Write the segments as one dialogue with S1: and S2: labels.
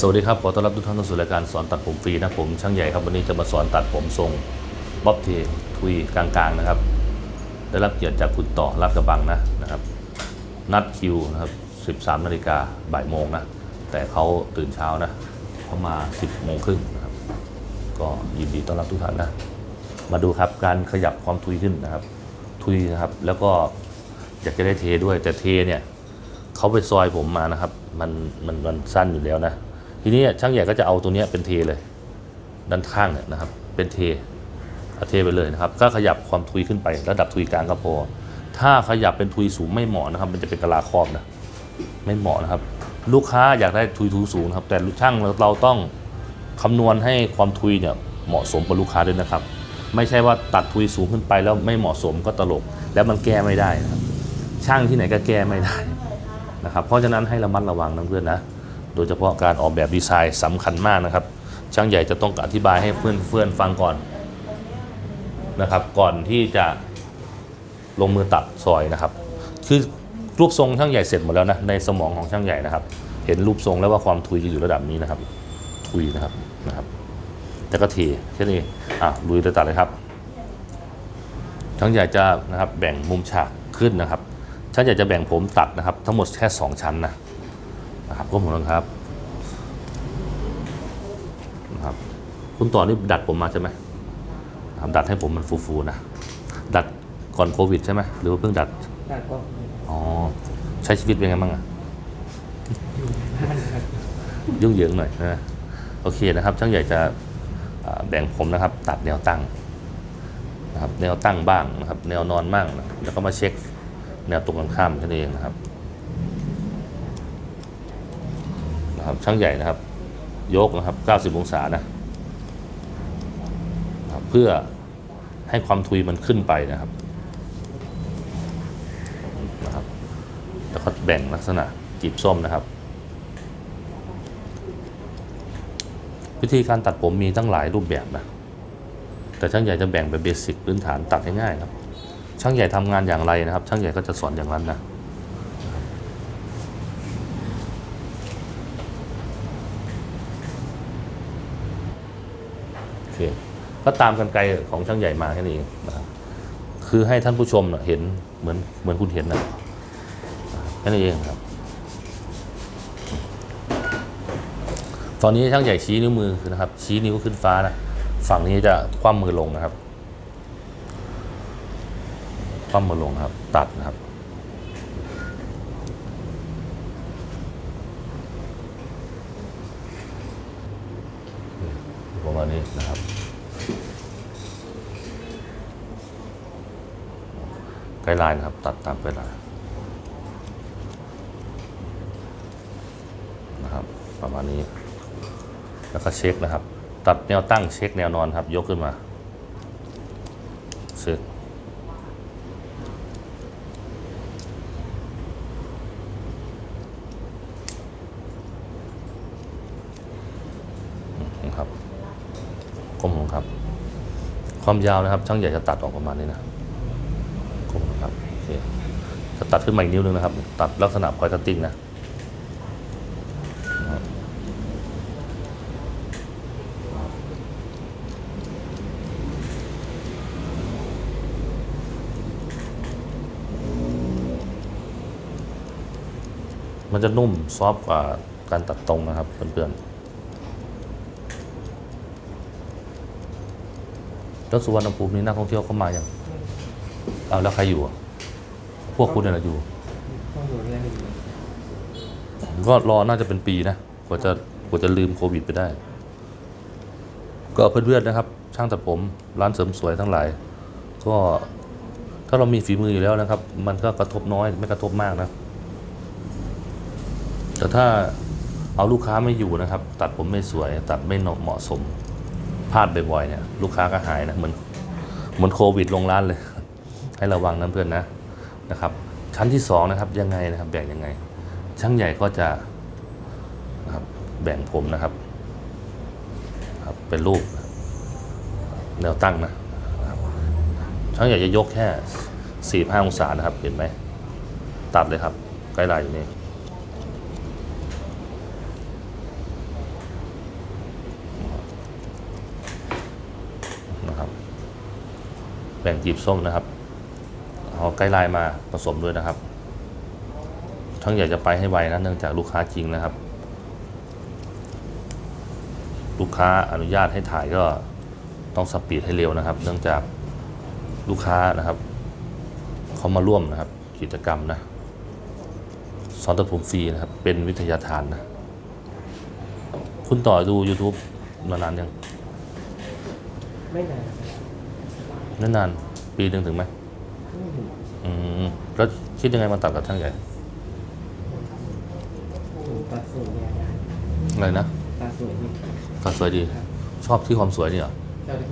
S1: สวัสดีครับ ขอต้อนรับทุกท่านเข้าสู่รายการสอนตัดผมฟรีนะผมช่างใหญ่ครับวันนี้จะมาสอนตัดผมทรงบ๊อบเททุยกลางๆนะครับ ได้รับเกียรติจากคุณต่อรัดกระบังนะนะครับ นัดคิวนะครับ 13นาฬิกาบ่ายโมงนะ แต่เขาตื่นเช้านะเขามา 10โมงครึ่งนะครับ ก็ยินดีต้อนรับทุกท่านนะ มาดูครับการขยับความทุยขึ้นนะครับ ทุยนะครับแล้วก็อยากจะได้เทด้วยแต่เทเนี่ยเขาไปซอยผมมานะครับ มันมันมันสั้นอยู่แล้วนะ ทีนี้ช่างใหญ่ก็จะเอาตัวนี้เป็นเทเลยด้านข้างเนี่ยนะครับเป็นเทเอาเทไปเลยนะครับก็ขยับความทุยขึ้นไประดับทุยกลางก็พอ ถ้าขยับเป็นทุยสูงไม่เหมาะนะครับ มันจะเป็นกะลาครอบนะไม่เหมาะนะครับ ลูกค้าอยากได้ทุยทุยสูงครับแต่ช่างเราเราต้องคำนวณให้ความทุยเนี่ยเหมาะสมกับลูกค้าด้วยนะครับ ไม่ใช่ว่าตัดทุยสูงขึ้นไปแล้วไม่เหมาะสมก็ตลก แล้วมันแก้ไม่ได้นะครับช่างที่ไหนก็แก้ไม่ได้นะครับเพราะฉะนั้นให้ระมัดระวังนะเพื่อนนะ โดยเฉพาะการออกแบบดีไซน์สำคัญมากนะครับ ช่างใหญ่จะต้องอธิบายให้เพื่อนเพื่อนฟังก่อนนะครับ ก่อนที่จะลงมือตัดซอยนะครับ คือรูปทรงช่างใหญ่เสร็จหมดแล้วนะในสมองของช่างใหญ่นะครับ เห็นรูปทรงแล้วว่าความทุยจะอยู่ระดับนี้นะครับ ทุยนะครับนะครับ แต่ก็เทแค่นี้อะลุยเลยตัดเลยครับช่างใหญ่จะนะครับแบ่งมุมฉากขึ้นนะครับช่างใหญ่จะแบ่งผมตัดนะครับ ทั้งหมดแค่สองชั้นนะ นะครับก็ผมนะครับนะครับ คุณต่อนี่ดัดผมมาใช่ไหมนะครับดัดให้ผมมันฟูๆนะดัดก่อนโควิดใช่ไหมหรือว่าเพิ่งดัด
S2: แต่ก็
S1: อ๋อใช้ชีวิตเป็นไงบ้างอะ
S2: ห้านครับ
S1: ยุ่งเหยิงหน่อยนะโอเคนะครับช่างใหญ่จะอ่าแบ่งผมนะครับ ตัดแนวตั้งนะครับแนวตั้งบ้างนะครับ แนวนอนบ้างนะแล้วก็มาเช็คแนวตรงกันข้ามแค่นั้นเองนะครับ นะครับช่างใหญ่นะครับ ยกนะครับ 90 องศานะเพื่อให้ความทุยมันขึ้นไปนะครับนะครับ แล้วก็แบ่งลักษณะจีบส้มนะครับ วิธีการตัดผมมีตั้งหลายรูปแบบนะแต่ช่างใหญ่จะแบ่งเป็นเบสิกพื้นฐานตัดง่ายๆนะครับ ช่างใหญ่ทำงานอย่างไรนะครับ ช่างใหญ่ก็จะสอนอย่างนั้นนะ เค ก็ตามกันไกลของช่างใหญ่มาแค่นี้เองนะคือให้ท่านผู้ชมเห็นเหมือนเหมือนคุณเห็นนะแค่นี้เองครับ ตอนนี้ช่างใหญ่ชี้นิ้วมือนะครับ ชี้นิ้วขึ้นฟ้านะฝั่งนี้จะคว่ำมือลงนะครับคว่ำมือลงครับ ตัดนะครับ ประมาณนี้นะครับ ไกด์ไลน์นะครับ ตัดตามไกด์ไลน์นะครับ ประมาณนี้ แล้วก็เช็คนะครับ ตัดแนวตั้งเช็คแนวนอนครับ ยกขึ้นมา เช็ค นะครับก้มลงครับ ความยาวนะครับ ช่างใหญ่จะตัดออกประมาณนี้นะก้มครับโอเคจะตัดขึ้นมาอีกนิ้วนึงนะครับ ตัดลักษณะพอยคัตติ้งนะมันจะนุ่มซอฟกว่าการตัดตรงนะครับเพื่อนๆ แล้วสุวรรณภูมินี่นักท่องเที่ยวเข้ามาอย่างเอาแล้วใครอยู่อะพวกคุณเนี่ยแหละอยู่
S2: ต้องอยู่เรื่องนี้
S1: ก็รอน่าจะเป็นปีนะ กว่าจะกว่าจะลืมโควิดไปได้ ก็เพื่อนๆนะครับ ช่างตัดผมร้านเสริมสวยทั้งหลาย ก็ถ้าเรามีฝีมืออยู่แล้วนะครับ มันก็กระทบน้อยไม่กระทบมากนะ แต่ถ้าเอาลูกค้าไม่อยู่นะครับ ตัดผมไม่สวย ตัดไม่เหมาะสม ลาดบ่อยๆเนี่ยลูกค้าก็หายนะเหมือนเหมือนโควิดลงร้านเลย ให้ระวังนะเพื่อนนะนะครับ ชั้นที่สองนะครับยังไงนะครับ แบ่งยังไง ช่างใหญ่ก็จะนะครับแบ่งผมนะครับครับเป็นรูปแนวตั้งนะช่างใหญ่จะยกแค่สี่ห้าองศานะครับเห็นไหมตัดเลยครับไกด์ไลน์อยู่นี่ บ่งกลีบส้มนะครับเอาไกด์ไลน์มาผสมด้วยนะครับทั้งอยากจะไปให้ไวนะเนื่องจากลูกค้าจริงนะครับ ลูกค้าอนุญาตให้ถ่ายก็ต้องสปีดให้เร็วนะครับ เนื่องจากลูกค้านะครับเขามาร่วมนะครับกิจกรรมนะสอนตัดผมฟรีนะครับ เป็นวิทยาทานนะ คุณต่อดู YouTube มานานยัง
S2: ไม่นาน ครับ
S1: ไม่นานปีหนึ่งถึงไหม
S2: ไม่ถึง
S1: อืมแล้วคิดยังไงมาตัดกับช่างใหญ่
S2: ถึงตัดสวยเนี่ยได้
S1: อะไรนะ
S2: ตัดสวยนี่
S1: ตัดสวยดี
S2: ครับ
S1: ชอบที่ความสวยนี่เหรอ
S2: เจ้าได้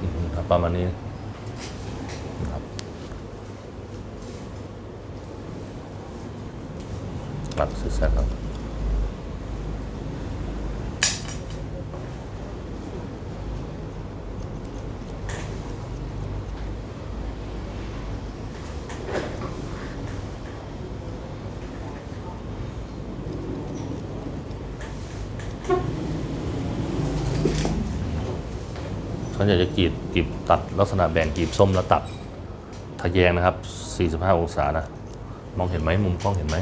S1: อืมครับประมาณนี้นะครับ ตัดเสร็จแล้วฉันอยากจะกรีดกรีบตัดลักษณะแบ่งกรีบส้มแล้วตัดทะแยงนะครับ 45 องศานะ มองเห็นไหมมุมกล้องเห็นไหม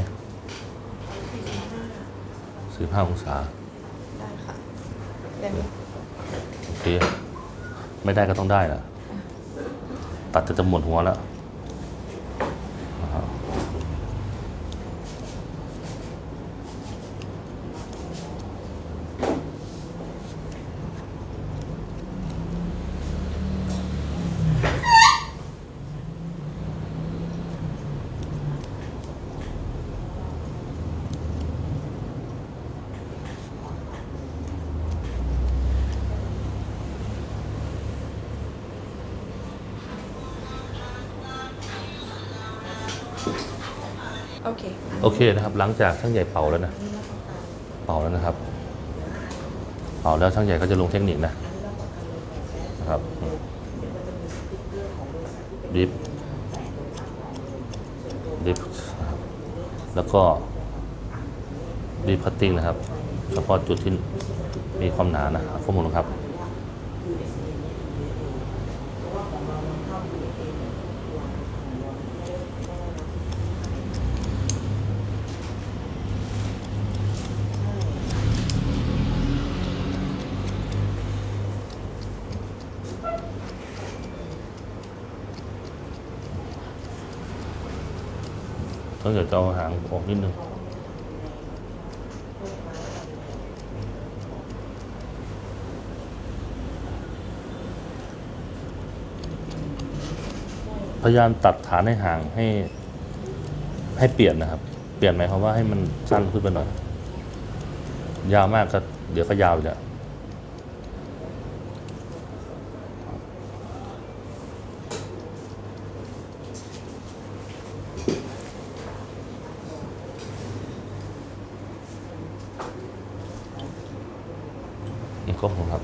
S1: 45องศา
S3: ได้ค่ะเดี๋ยวนี้
S1: โอเค ไม่ได้ก็ต้องได้นะตัดจะจะหมดหัวแล้ว
S3: โอเค
S1: โอเคนะครับหลังจากช่างใหญ่เป่าแล้วนะ เป่าแล้วนะครับ เป่าแล้วช่างใหญ่ก็จะลงเทคนิคนะนะครับดิฟดิฟนะครับแล้วก็ดิฟคัตติ้งนะครับ เฉพาะจุดที่มีความหนานะข้อมูลนะครับ ต้องเดี๋ยวจะเอาหางออกนิดนึงพยายามตัดฐานให้ห่างให้ให้เปลี่ยนนะครับ เปลี่ยนหมายความว่าให้มันสั้นขึ้นไปหน่อย ยาวมากก็เดี๋ยวก็ยาวอีกแล้วนี่ก็ผมครับ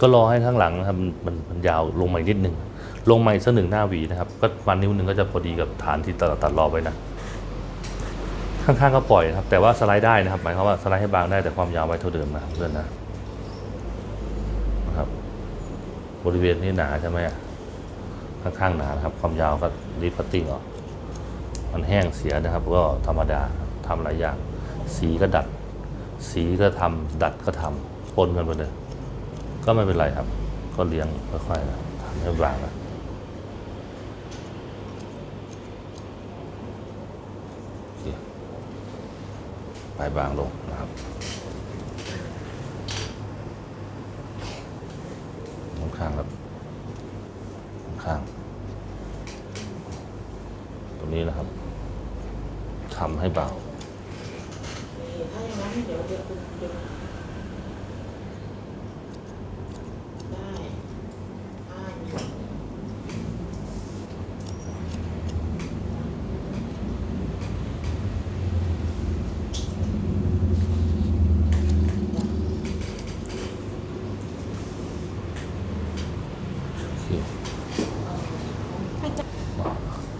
S1: ก็รอให้ข้างหลังนะครับมันมันยาวลงมาอีกนิดนึง ลงมาอีกสักหนึ่งหน้าหวีนะครับ ก็วันนิ้วหนึ่งก็จะพอดีกับฐานที่ตัดตัดรอไว้นะ ข้างๆก็ปล่อยนะครับ แต่ว่าสไลด์ได้นะครับ หมายความว่าสไลด์ให้บางได้แต่ความยาวไว้เท่าเดิมนะครับเพื่อนนะนะครับ บริเวณนี้หนาใช่ไหมข้างๆหนานะครับ ความยาวก็รีพัตติ้งออกมันแห้งเสียนะครับ ก็ธรรมดาทำหลายอย่าง สีก็ดัด สีก็ทำดัดก็ทำปนกันไปเลย ก็ไม่เป็นไรครับ ก็เลี้ยงค่อยๆทำให้บางนะไปบางลงนะครับข้างครับข้าง ตรงนี้นะครับทำให้เบา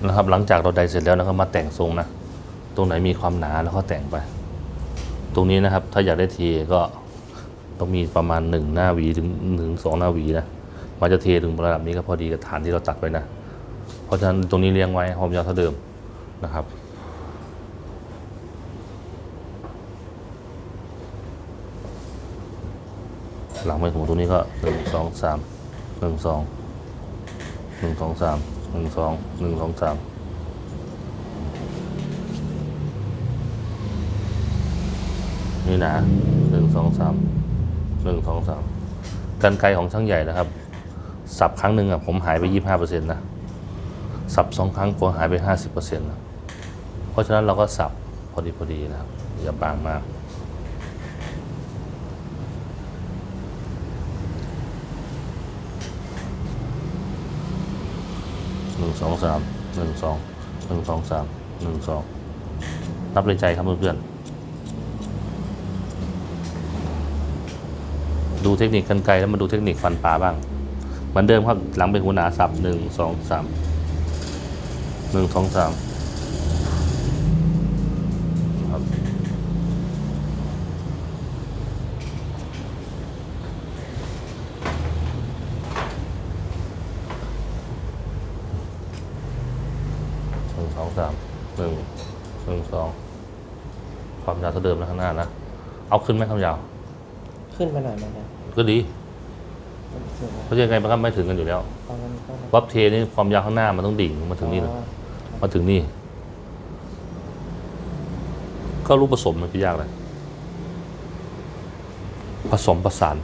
S4: นะ
S1: ครับ หลังจากเราไดเสร็จแล้วนะครับมาแต่งทรงนะ ตรงไหนมีความหนาแล้วก็แต่งไป ตรงนี้นะครับ ถ้าอยากได้เทก็ต้องมีประมาณหนึ่งหน้าวีถึงหนึ่งสองหน้าวีนะมันจะเทถึงระดับนี้ก็พอดีกับฐานที่เราตัดไว้นะ เพราะฉะนั้นตรงนี้เลี้ยงไว้ความยาวเท่าเดิมนะครับหลังไปหูตรงนี้ก็หนึ่งสองสามหนึ่งสองหนึ่งสองสาม หนึ่งสองหนึ่งสองสามนี่หนาหนึ่งสองสามหนึ่งสองสามกันไกลของช่างใหญ่นะครับ สับครั้งหนึ่งอะผมหายไปยี่ห้าเปอร์เซ็นต์นะ สับสองครั้งก็หายไปห้าสิบเปอร์เซ็นต์นะ เพราะฉะนั้นเราก็สับพอดีพอดีนะครับ อย่าบางมาก หนึ่ง สองสามหนึ่งสองหนึ่งสองสามหนึ่งสองนับในใจครับเพื่อนๆดูเทคนิคกันไกลแล้วมาดูเทคนิคฟันปลาบ้างเหมือนเดิมครับหลังเป็นหัวหนาสับหนึ่งสองสามหนึ่งสองสาม ท่าเดิมนะข้างหน้านะ เอาขึ้นไหมความยาว
S2: ขึ้นมาหน่อยนะครับ
S1: ก็ดี
S2: สวย
S1: เพราะยังไงมันก็ไม่ถึงกันอยู่แล้ว
S2: ตอนนั้นก็
S1: วับเทนี่ความยาวข้างหน้ามันต้องดิ่งมาถึงนี่นะ
S2: อ๋อ
S1: มาถึงนี่ ก็รู้ผสมมันไม่ยากเลยผสมประสาน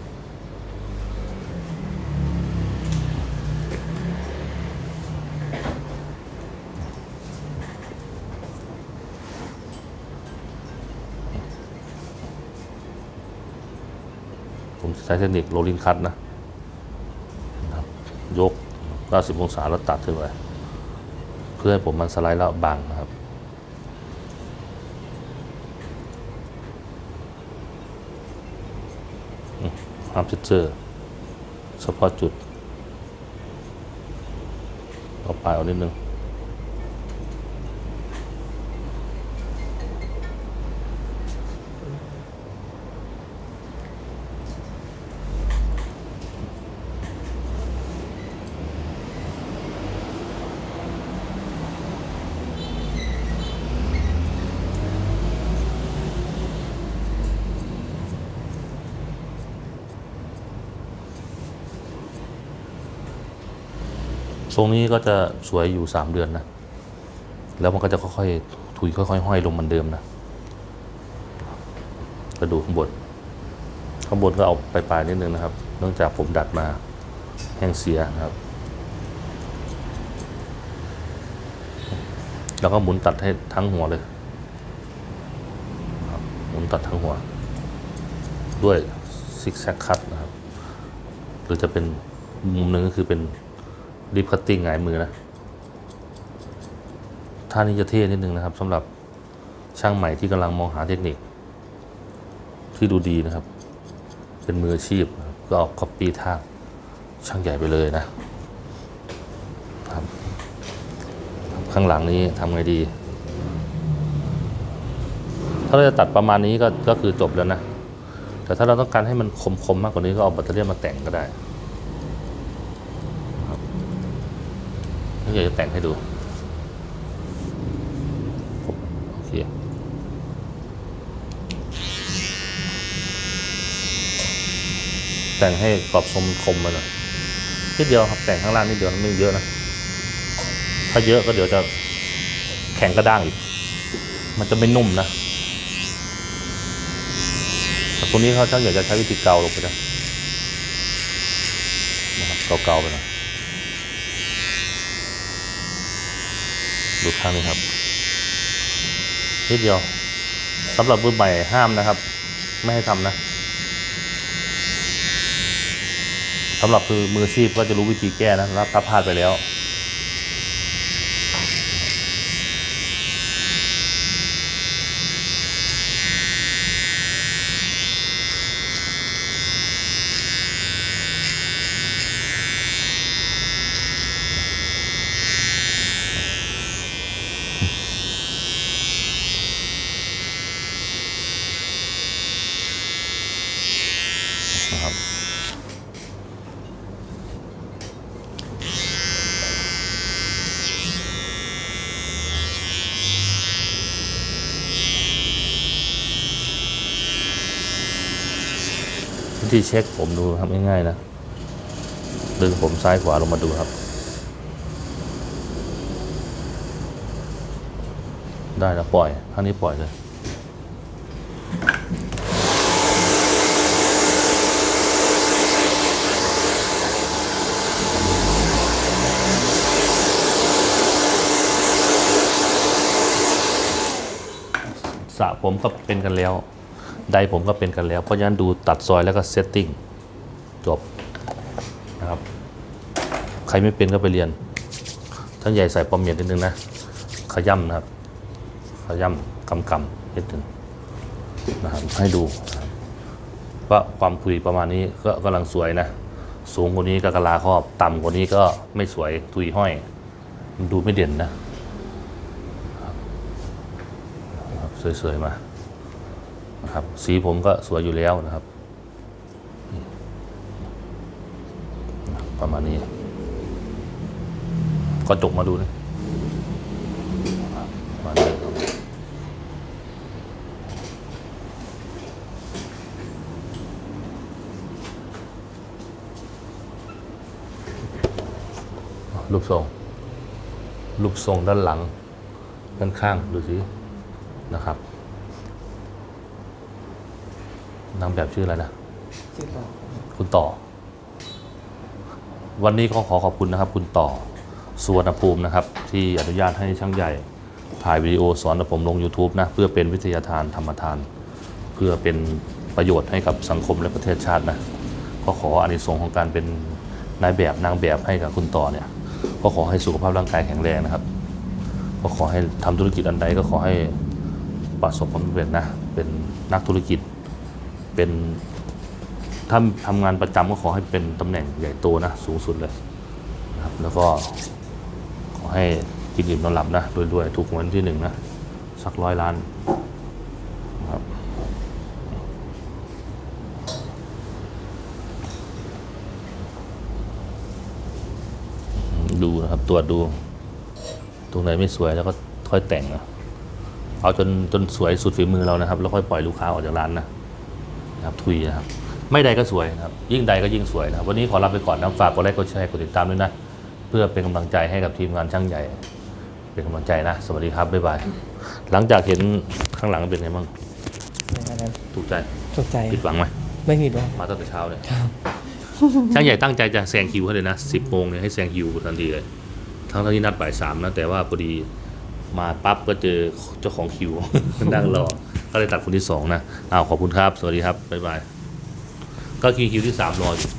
S1: ใช้เทคนิคโรลลิงคัตนะนะครับยก 90 องศาแล้วตัดขึ้นไปเพื่อให้ผมมันสไลด์แล้วบางนะครับฮาร์ปเจอร์เฉพาะจุดเอาปลายเอานิดนึง ทรงนี้ก็จะสวยอยู่สามเดือนนะ แล้วมันก็จะค่อยๆถุยค่อยๆห้อยลงเหมือนเดิมนะกระดูกข้างบนข้างบนก็เอาปลายๆนิดนึงนะครับ เนื่องจากผมดัดมาแห้งเสียนะครับ แล้วก็หมุนตัดให้ทั้งหัวเลยหมุนตัดทั้งหัว ด้วยซิกแซกคัตนะครับ หรือจะเป็นมุมหนึ่งก็คือเป็น ริบคัตติ้งหงายมือนะท่านี้จะเท่นิดนึงนะครับสำหรับช่างใหม่ที่กำลังมองหาเทคนิค ที่ดูดีนะครับ เป็นมืออาชีพก็เอาคัปปี้ท่าช่างใหญ่ไปเลยนะครับข้างหลังนี้ทำไงดี ถ้าเราจะตัดประมาณนี้ก็ก็คือจบแล้วนะ แต่ถ้าเราต้องการให้มันคมๆมากกว่านี้ก็เอาแบตเตอรี่มาแต่งก็ได้ นี่อยากจะแต่งให้ดูโอเคแต่งให้กรอบทรงคมมาหน่อยนิดเดียวครับแต่งข้างล่างนิดเดียวไม่เยอะนะถ้าเยอะก็เดี๋ยวจะแข็งกระด้างอีก มันจะไม่นุ่มนะตรงนี้เขาช่างใหญ่จะใช้วิธีเกาลงไปนะนะครับเกาๆไปหนะ ดูข้างนี้ครับนิดเดียวสำหรับมือใหม่ห้ามนะครับ ไม่ให้ทำนะสำหรับคือมืออาชีพก็จะรู้วิธีแก้นะรับถ้าพลาดไปแล้ว ธีเช็คผมดูครับง่ายๆนะดึงผมซ้ายขวาลงมาดูครับ ได้แล้วปล่อยข้างนี้ปล่อยเลยสระผมก็เป็นกันแล้ว ไดผมก็เป็นกันแล้ว เพราะฉะนั้นดูตัดซอยแล้วก็เซตติ้งจบนะครับ ใครไม่เป็นก็ไปเรียนท่านใหญ่ใส่ปอมเมียนนิดนึงนะ ขย่ำนะครับ ขย่ำกำกำนิดนึงนะครับให้ดูว่าความคุยประมาณนี้ก็กำลังสวยนะ สูงกว่านี้ก็กะลาครอบ ต่ำกว่านี้ก็ไม่สวยทุยห้อย มันดูไม่เด่นนะนะครับสวยๆมา นะครับสีผมก็สวยอยู่แล้วนะครับ ประมาณนี้ ก็จกมาดูนะประมาณนี้ลูกทรงลูกทรงด้านหลังด้านข้างดูสินะครับ นางแบบชื่ออะไรนะ
S2: ชื่อต่อ
S1: คุณต่อ วันนี้ก็ขอขอบคุณนะครับ คุณต่อสุวรรณภูมินะครับ ที่อนุญาตให้ช่างใหญ่ถ่ายวิดีโอสอนผมลง YouTube นะ เพื่อเป็นวิทยาทานธรรมทาน เพื่อเป็นประโยชน์ให้กับสังคมและประเทศชาตินะก็ขออานิสงส์ของการเป็นนายแบบนางแบบให้กับคุณต่อเนี่ยก็ขอให้สุขภาพร่างกายแข็งแรงนะครับ ก็ขอให้ทำธุรกิจอันใดก็ขอให้ประสบความสำเร็จนะ เป็นนักธุรกิจ เป็นถ้าทำงานประจำก็ขอให้เป็นตำแหน่งใหญ่โตนะ สูงสุดเลยนะครับ แล้วก็ขอให้กินอิ่มนอนหลับนะรวยๆถูกหวยวันที่หนึ่งนะ สักร้อยล้านนะครับดูนะครับตรวจดู ตรงไหนไม่สวยแล้วก็ค่อยแต่งนะเอาจนจนสวยสุดฝีมือเรานะครับ แล้วค่อยปล่อยลูกค้าออกจากร้านนะ นะครับทุยนะครับไม่ใดก็สวยนะครับยิ่งใดก็ยิ่งสวยนะครับวันนี้ขอลาไปก่อนนะฝากกดไลค์กดแชร์กดติดตามด้วยนะ เพื่อเป็นกำลังใจให้กับทีมงานช่างใหญ่ เป็นกำลังใจนะ สวัสดีครับบ๊ายบายหลังจากเห็นข้างหลังเป็นไงบ้าง
S2: อันนั้น
S1: ถูกใจ
S2: ถูกใจ
S1: ผิดหวังไหม
S2: ไม่ผิดหวัง
S1: มาตั้งแต่เช้าเลยช่างใหญ่ตั้งใจจะแซงคิวเขาเลยนะสิบโมงเนี่ยให้แซงคิวทันทีเลยทั้งๆที่นัดบ่ายสามนะแต่ว่าพอดีมาปั๊บก็เจอเจ้าของคิวนั่งรอ ก็เลยตัดคนที่สองนะอ้าวขอบคุณครับ สวัสดีครับบ๊ายบายก็คิวคิวที่สามรออยู่